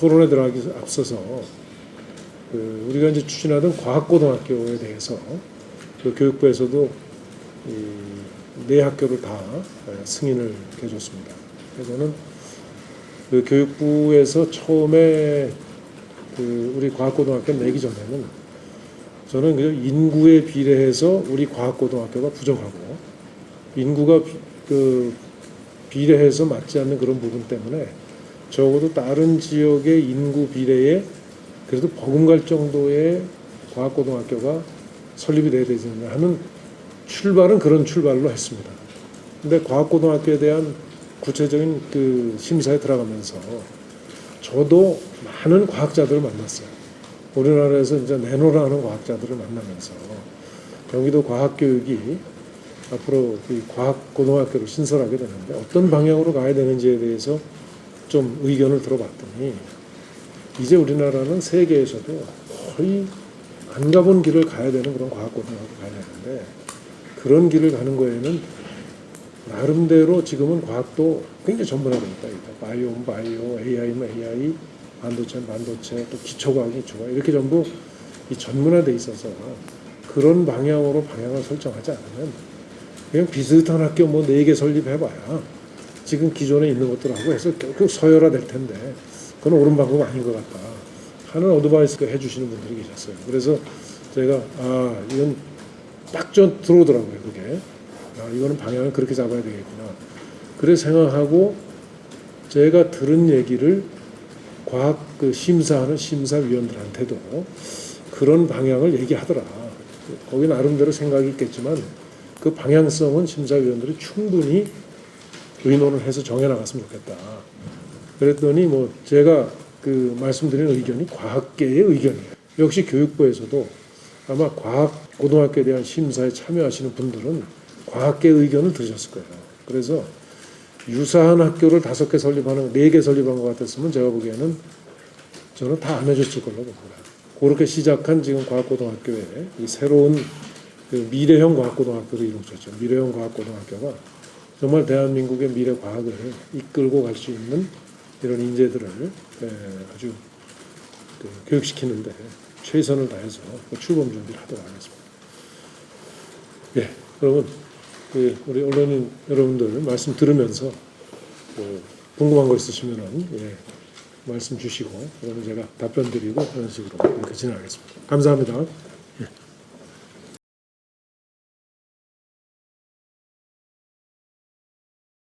토론에 들어가기 앞서서 그 우리가 이제 추진하던 과학고등학교에 대해서 그 교육부에서도 이네 학교를 다 승인을 해줬습니다. 그래서는 그 교육부에서 처음에 그 우리 과학고등학교 내기 전에는 저는 그냥 인구에 비례해서 우리 과학고등학교가 부족하고 인구가 비, 그 비례해서 맞지 않는 그런 부분 때문에 적어도 다른 지역의 인구 비례에 그래도 버금갈 정도의 과학고등학교가 설립이 돼야 되지 않나 하는 출발은 그런 출발로 했습니다. 근데 과학고등학교에 대한 구체적인 그 심사에 들어가면서 저도 많은 과학자들을 만났어요. 우리나라에서 이제 내노라는 과학자들을 만나면서 경기도 과학교육이 앞으로 이 과학고등학교를 신설하게 되는데 어떤 방향으로 가야 되는지에 대해서 좀 의견을 들어봤더니 이제 우리나라는 세계에서도 거의 안 가본 길을 가야 되는 그런 과학고등학교 가야 되는데 그런 길을 가는 거에는 나름대로 지금은 과학도 굉장히 전문화되어 있다. 이거. 바이오는 바이오, AI는 AI, 반도체는 반도체, 또 기초과학 이렇게 전부 이 전문화돼 있어서 그런 방향으로 방향을 설정하지 않으면 그냥 비슷한 학교 뭐 네 개 설립해봐야 지금 기존에 있는 것들하고 해서 결국 서열화될 텐데 그건 옳은 방법 아닌 것 같다 하는 어드바이스 해주시는 분들이 계셨어요. 그래서 제가 아 이건 딱저 들어오더라고요 그게 아 이거는 방향을 그렇게 잡아야 되겠구나 그래 생각하고 제가 들은 얘기를 과학 그 심사하는 심사위원들한테도 그런 방향을 얘기하더라. 거기 나름대로 생각이 있겠지만 그 방향성은 심사위원들이 충분히 의논을 해서 정해나갔으면 좋겠다. 그랬더니 뭐 제가 그 말씀드린 의견이 과학계의 의견이에요. 역시 교육부에서도 아마 과학 고등학교에 대한 심사에 참여하시는 분들은 과학계 의견을 들으셨을 거예요. 그래서 유사한 학교를 다섯 개 설립하는 네 개 설립한 것 같았으면 제가 보기에는 저는 다 안 해줬을 걸로 봅니다. 그렇게 시작한 지금 과학고등학교에 이 새로운 그 미래형 과학고등학교로 이루어졌죠. 미래형 과학고등학교가 정말 대한민국의 미래 과학을 이끌고 갈 수 있는 이런 인재들을 에, 아주 그 교육시키는데 최선을 다해서 그 출범 준비를 하도록 하겠습니다. 예, 그러면 그 우리 언론인 여러분들 말씀 들으면서 그 궁금한 거 있으시면은 예, 말씀 주시고 그러면 제가 답변 드리고 그런 식으로 이렇게 진행하겠습니다. 감사합니다.